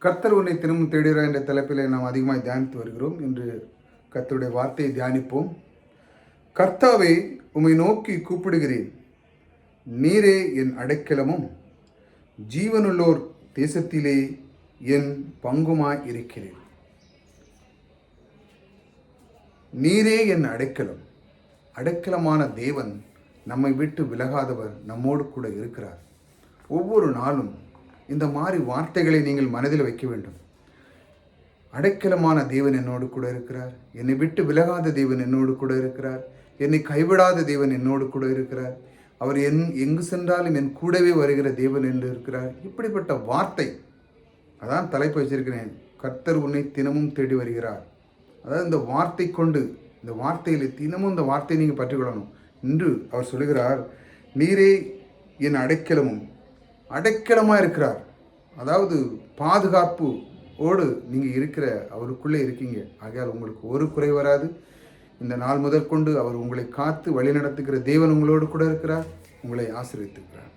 கர்த்தர் உன்னை திரும்ப தேடுகிறார் என்ற தலைப்பில் நாம் அதிகமாக தியானித்து வருகிறோம். என்று கர்த்தருடைய வார்த்தையை தியானிப்போம். கர்த்தாவே உம்மை நோக்கி கூப்பிடுகிறேன். நீரே என் அடைக்கலமும் ஜீவனுள்ளோர் தேசத்திலே என் பங்குமாய் இருக்கிறேன். நீரே என் அடைக்கலம் அடைக்கலமான தேவன் நம்மை விட்டு விலகாதவர் நம்மோடு கூட இருக்கிறார். ஒவ்வொரு நாளும் இந்த மாதிரி வார்த்தைகளை நீங்கள் மனதில் வைக்க வேண்டும். அடைக்கலமான தேவன் என்னோடு கூட இருக்கிறார். என்னை விட்டு விலகாத தேவன் என்னோடு கூட இருக்கிறார். என்னை கைவிடாத தேவன் என்னோடு கூட இருக்கிறார். அவர் என் எங்கு சென்றாலும் என் கூடவே வருகிற தேவன் என்று இருக்கிறார். இப்படிப்பட்ட வார்த்தை. அதான் தலைப்பு வச்சிருக்கிறேன். கர்த்தர் உன்னை தினமும் தேடி வருகிறார். அதாவது இந்த வார்த்தை கொண்டு இந்த வார்த்தையில் தினமும் இந்த வார்த்தையை நீங்கள் பற்றிக்கொள்ளணும். என்று அவர் சொல்லுகிறார் நீரே என் அடைக்கலமும் அடைக்கலமாக இருக்கிறார். அதாவது பாதுகாப்பு ஓடு நீங்கள் இருக்கிற அவருக்குள்ளே இருக்கீங்க. ஆகையால் உங்களுக்கு ஒரு குறை வராது. இந்த நாள் முதற்கொண்டு அவர் உங்களை காத்து வழிநடத்துகிற தேவன் உங்களோடு கூட இருக்கிறார். உங்களை ஆசீர்வதித்திருக்கிறார்.